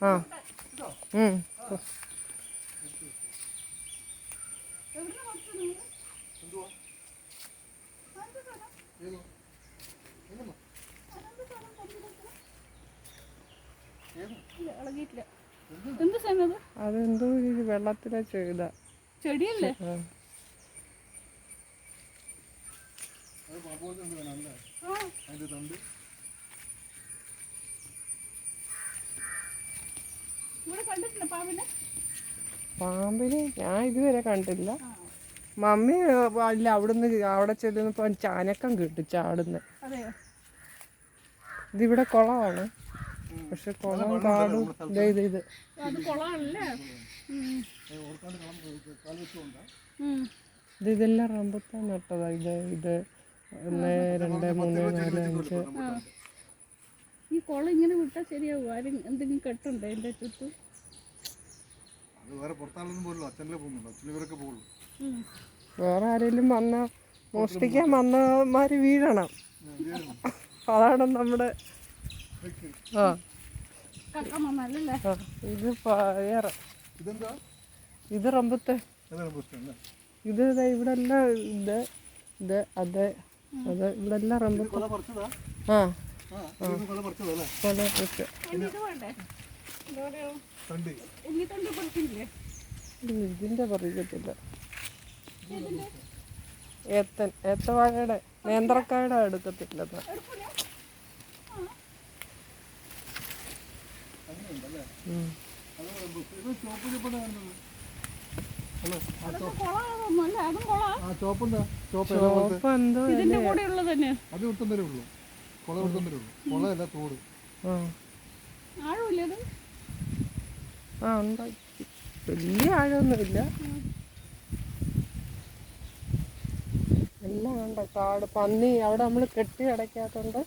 ആ. അതെന്തോ ഈ വെള്ളത്തിലെ ചെയ്ത ചെടിയല്ലേ? ആ. അത് പാമ്പോലത്തെ എന്ത് വേണം അല്ലേ? ആ. അതിന്റെ തണ്ട് ഇവിടെ കണ്ടിട്ടില്ല പാമ്പിനെ? ഞാൻ ഇതുവരെ കണ്ടില്ല മമ്മി അല്ല അവിടുന്ന് അവിടെ ചെല്ലുന്നപ്പോ ചാനക്കം കിട്ടും ചാടുന്ന. ഇതിവിടെ കുളമാണ് പക്ഷെ കുളം കാടും ഇത് ഇത്. ഇത് ഇതെല്ലാം റംബുട്ടാൻ നട്ടതാ. ഇത് ഇത് ഒന്ന് രണ്ട് മൂന്ന് നാല് അഞ്ച്. ഈ കുളം ഇങ്ങനെ വിട്ടാൽ ശരിയാവും. ആരും എന്തെങ്കിലും കെട്ടുണ്ടോ എന്റെ ചുറ്റും? വേറെ പുറത്താളൊന്നും പോലല്ലോ. അച്ഛനിലെ പോകുന്നുണ്ട്. അച്ഛൻ ഇവരൊക്കെ പോകുള്ളൂ. ഉം. വേറെ ആരെങ്കിലും വന്ന മോഷ്ടിക്കാൻ വന്നമാര് വീഴണം. അതാണ് നമ്മുടെ ആ. ഇത് വേറെ. ഇത് റമ്പത്തെ ഇത് ഇവിടെ എല്ലാം ഇത് ഇത് അത് അത് ഇവിടെ എല്ലാം റമ്പത്തെ ആ. കൊല പറിച്ചതാ അല്ലേ ഇതിന്റെ പറയത്തില്ല ഏത്തൻ ഏത്തവാഴയുടെ നേന്ത്രക്കായുടെ എടുക്കത്തില്ല ഇത്. എടുക്കൂല? അങ്ങനെയുണ്ടല്ലേ? ഉം. അത് കൊളാതൊന്നും അല്ല അതും കൊളാ. വിട്ടം വരെ ഉള്ളൂ. ഉള്ളൂ. കൊളയല്ല തോട്. ആഴമില്ല ആ ഉണ്ട് വലിയ ആഴമൊന്നുമില്ല. എല്ലാം ഉണ്ട് കാട് പന്നി അവിടെ നമ്മൾ കെട്ടി അടയ്ക്കാത്തോണ്ട്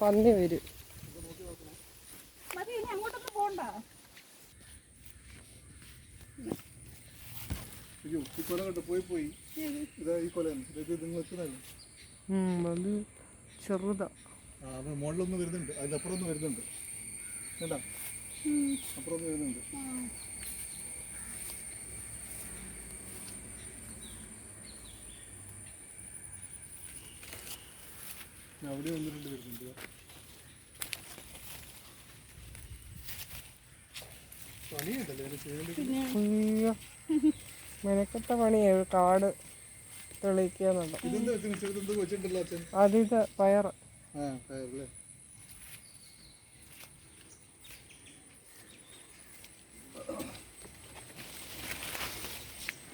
പന്നി വരും. അത് ചെറുതാ. മുകളിലൊന്ന് വരുന്നുണ്ട്. അതിലപ്പുറം ഒന്ന് വരുന്നുണ്ട്. കേട്ടാ ഉം. അപ്പുറം ഒന്ന് വരുന്നുണ്ട്. അവിടെ ഒന്ന് രണ്ട് വരുന്നുണ്ട് മെനക്കെട്ട പണിയേ. കാട് തെളിയിക്കാന്നുണ്ട്. അതിന്റെ പയർ അതിത് ആ കയറല്ലേ ഇതും ചെയ്യണ്ടല്ലോ ഇത് കാണുന്ന ഹൈറ്റ് ലഫ്റ്റിൽ ആ അത് ഞാൻ ചെയ്യണ്ട ഇത് ഇത് റംബുത്താന്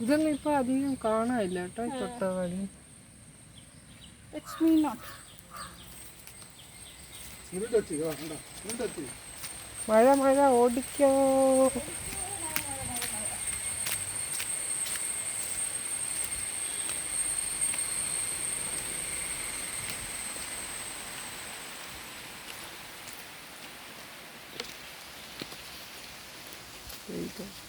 ഇതൊന്നും ഇപ്പൊ അധികം കാണാനില്ല കേട്ടോ ഈ മഴ മഴ മീ നോട്ട് ഉരുണ്ട് വെച്ച് ആ